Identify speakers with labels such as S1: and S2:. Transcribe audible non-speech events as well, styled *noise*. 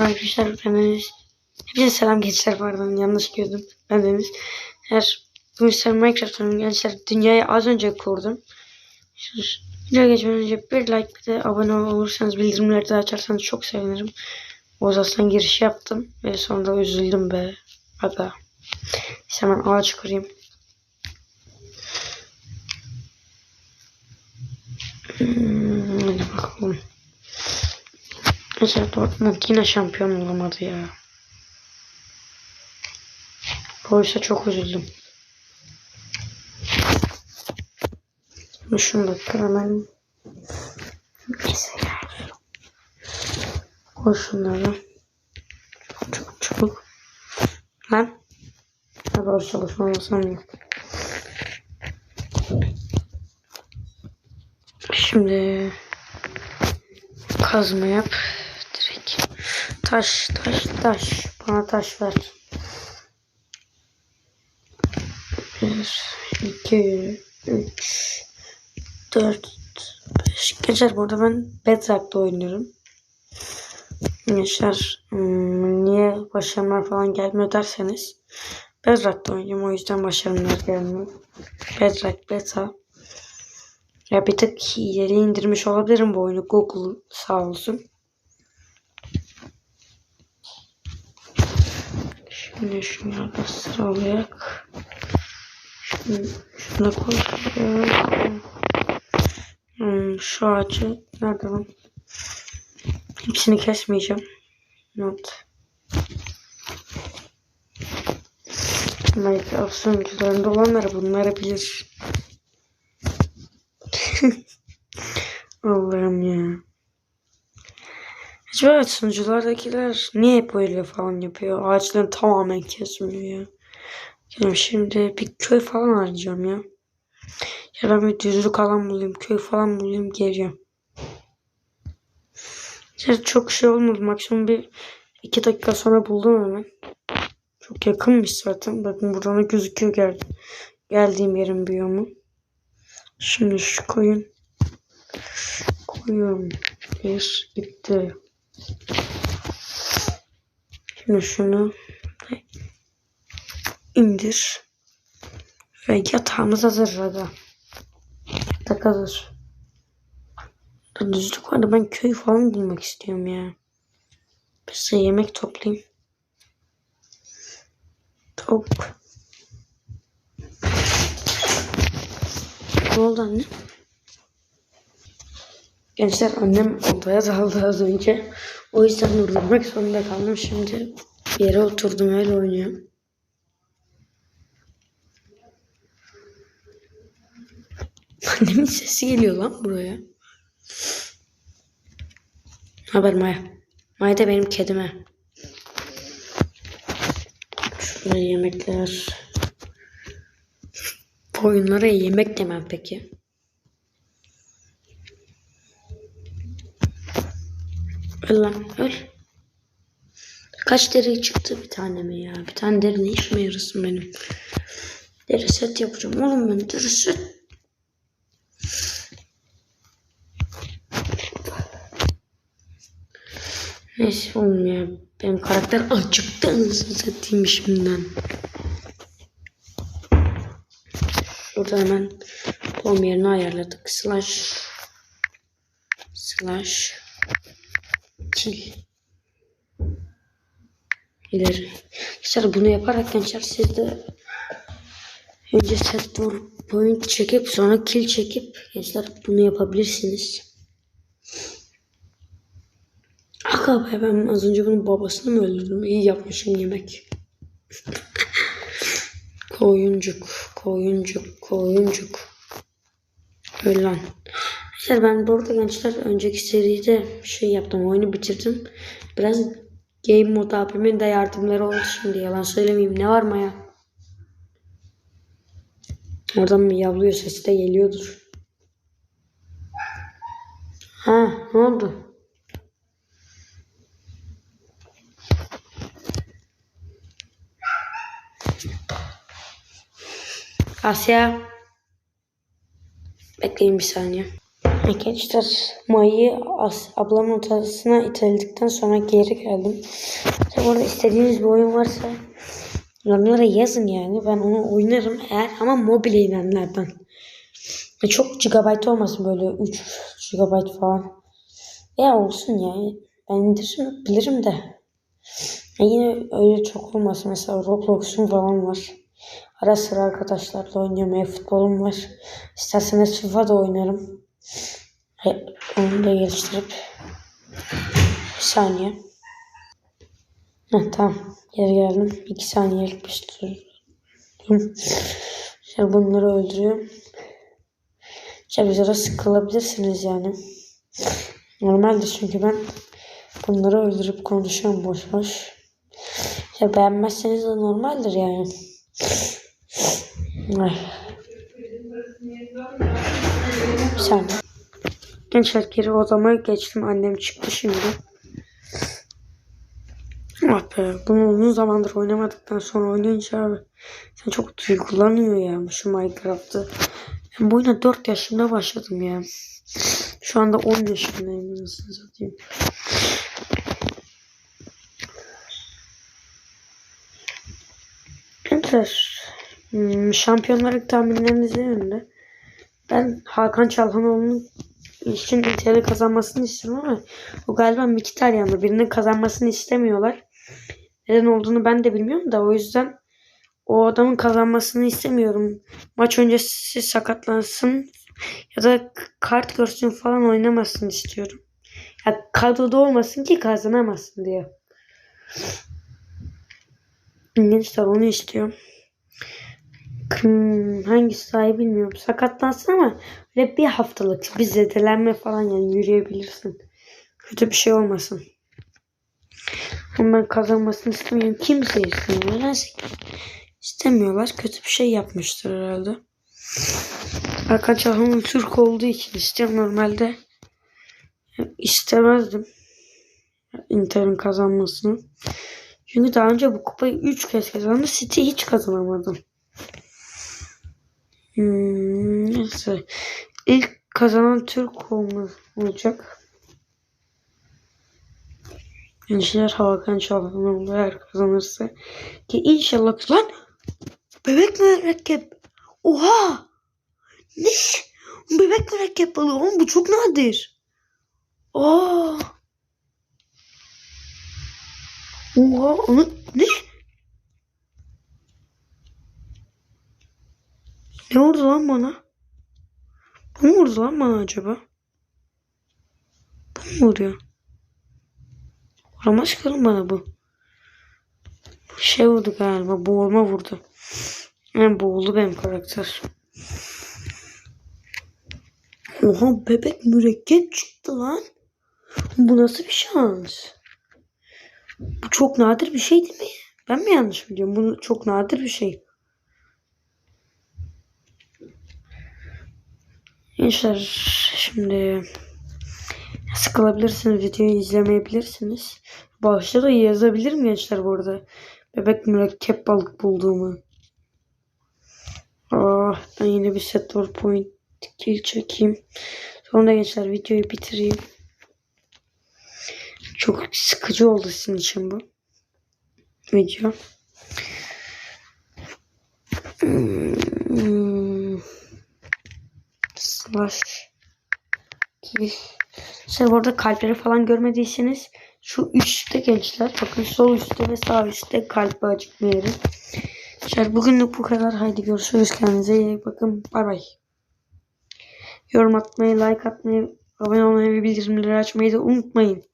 S1: Arkadaşlar ben Deniz. Hepinize selam gençler pardon yanlış gördüm. Ben Deniz. Her bu işler Minecraft gençler. Dünyayı az önce kurdum. Video geçmeden önce bir like bir de abone olursanız bildirimleri de açarsanız çok sevinirim. Ozas'tan giriş yaptım ve sonra üzüldüm be. Aga. İşte hemen ağaç kurayım. Hmm, hadi bakalım. Mesela Dortmund yine şampiyon olamadı ya. Oysa çok üzüldüm. Hemen. Neyse ya. Koy şunları. Çabuk çabuk. Lan. Ha doğru çalışma olmasam yok. Şimdi kazma yap. Taş, taş, taş. Bana taş ver. Bir, iki, üç, dört, beş. Gençler burada ben Bedrock'ta oynuyorum. Gençler hmm, niye başarımlar falan gelmiyor derseniz Bedrock'ta oynuyorum o yüzden başarımlar gelmiyor. Bedrock Beta. Ya bir tık ileri indirmiş olabilirim bu oyunu. Google sağ olsun. Şimdi şunları da sıralayak. Şunu, şuna koyuyorum. Hmm, şu ağacı nerede lan? Hepsini kesmeyeceğim. Not. Minecraft sunucularında olanlar bunları bilir. *laughs* Allah'ım ya. Acaba sunuculardakiler niye hep böyle falan yapıyor? Ağaçları tamamen kesmiyor ya. Yani şimdi bir köy falan arayacağım ya. Ya ben bir düzlük alan bulayım, köy falan bulayım, geleceğim. İşte çok şey olmadı. Maksimum bir iki dakika sonra buldum hemen. Çok yakınmış zaten. Bakın buradan da gözüküyor gel geldiğim yerin biyomu. Şimdi şu koyun. Koyuyorum. Bir gitti. Şimdi şunu indir. Ve yatağımız hazır aga. Yatak hazır. Burada düzlük vardı. Ben köy falan bulmak istiyorum ya. Size yemek toplayayım. Tavuk. Ne oldu anne? Gençler annem odaya daldı az önce. O yüzden durdurmak zorunda kaldım. Şimdi yere oturdum öyle oynuyorum. Annemin sesi geliyor lan buraya. Haber Maya. Maya da benim kedime. Şurada yemekler. Bu oyunlara yemek demem peki. Öl lan öl. Kaç deri çıktı bir tane mi ya? Bir tane deri ne işime yarasın benim? Deri set yapacağım oğlum ben deri set. Neyse oğlum ya. Benim karakter acıktı anasını satayım şimdiden. Şurada hemen doğum yerini ayarladık. Slash slash kill ileri. Gençler bunu yaparak gençler siz de önce set point çekip sonra kill çekip gençler bunu yapabilirsiniz. Aga be ben az önce bunun babasını mı öldürdüm? İyi yapmışım yemek. koyuncuk, koyuncuk, koyuncuk. Öyle lan. Gençler ben burada gençler önceki seride şey yaptım oyunu bitirdim. Biraz game mod abimin de yardımları oldu şimdi yalan söylemeyeyim. Ne var mı ya? Oradan mı yavruyor sesi de geliyordur. Ha ne oldu? Asya. Bekleyin bir saniye. Arkadaşlar mayı ablamın odasına iteldikten sonra geri geldim. Tabi orada istediğiniz bir oyun varsa yorumlara yazın yani. Ben onu oynarım eğer ama mobil eğlenenlerden. Ve Çok GB olmasın böyle 3 GB falan. Ya olsun ya. Ben indiririm bilirim de. Ya yine öyle çok olmasın. Mesela Roblox'un falan var. Ara sıra arkadaşlarla oynuyorum. E-futbolum var. İsterseniz FIFA da oynarım. Onu da geliştirip bir saniye. Heh, tamam. Geri geldim. 2 saniyelik bir şey Şimdi bunları öldürüyorum. İşte bize de sıkılabilirsiniz yani. Normaldir çünkü ben bunları öldürüp konuşuyorum boş boş. Ya beğenmezseniz de normaldir yani. Ay. Bir saniye. Gençler geri odama geçtim. Annem çıktı şimdi. Ah be. Bunu uzun zamandır oynamadıktan sonra oynayınca abi. Sen çok duygulanıyor ya şu Minecraft'ı. Ben bu oyuna 4 yaşımda başladım ya. Şu anda 10 yaşındayım. Nasıl satayım. Gençler. Hmm, şampiyonlar tahminleriniz yönünde. Ben Hakan Çalhanoğlu'nun için Inter'i kazanmasını istiyorum ama o galiba Mkhitaryan'da birinin kazanmasını istemiyorlar. Neden olduğunu ben de bilmiyorum da o yüzden o adamın kazanmasını istemiyorum. Maç öncesi sakatlansın ya da kart görsün falan oynamasın istiyorum. Ya kadroda olmasın ki kazanamasın diye. Gençler onu istiyorum. Hmm, hangisi sahi bilmiyorum. Sakatlansın ama öyle bir haftalık bir zedelenme falan yani yürüyebilirsin. Kötü bir şey olmasın. Ben kazanmasını istemiyorum. Kimse istemiyor. Nedense istemiyorlar. Kötü bir şey yapmıştır herhalde. Çalhan'ın Türk olduğu için istiyorum normalde. istemezdim. Inter'in kazanmasını. Çünkü daha önce bu kupayı 3 kez kazandı. City hiç kazanamadım. Hmm, neyse. İlk kazanan Türk olacak. Gençler Hakan Çalhanoğlu eğer kazanırsa. Ki inşallah lan bebek mürekkep. Oha! Ne? Bebek mürekkep balığı. Oğlum bu çok nadir. Aa! Oha! Onu ne? Vurdu lan bana? Bu mu vurdu lan bana acaba? Bu mu vuruyor? Vuramaz ki bana bu. Bu şey vurdu galiba. Boğulma vurdu. Yani boğuldu benim karakter. Oha bebek mürekkep çıktı lan. Bu nasıl bir şans? Bu çok nadir bir şey değil mi? Ben mi yanlış biliyorum? Bu çok nadir bir şey. Gençler şimdi sıkılabilirsiniz videoyu izlemeyebilirsiniz. Başta da yazabilirim gençler bu arada. Bebek mürekkep balık bulduğumu. Ah, ben yine bir set point kill çekeyim. Sonra gençler videoyu bitireyim. Çok sıkıcı oldu sizin için bu. Video. Hmm. Slash kill. Siz burada kalpleri falan görmediyseniz şu üstte gençler. Bakın sol üstte ve sağ üstte kalp acıkma yeri. Gençler bugünlük bu kadar. Haydi görüşürüz. Kendinize iyi bakın. Bay bay. Yorum atmayı, like atmayı, abone olmayı ve bildirimleri açmayı da unutmayın.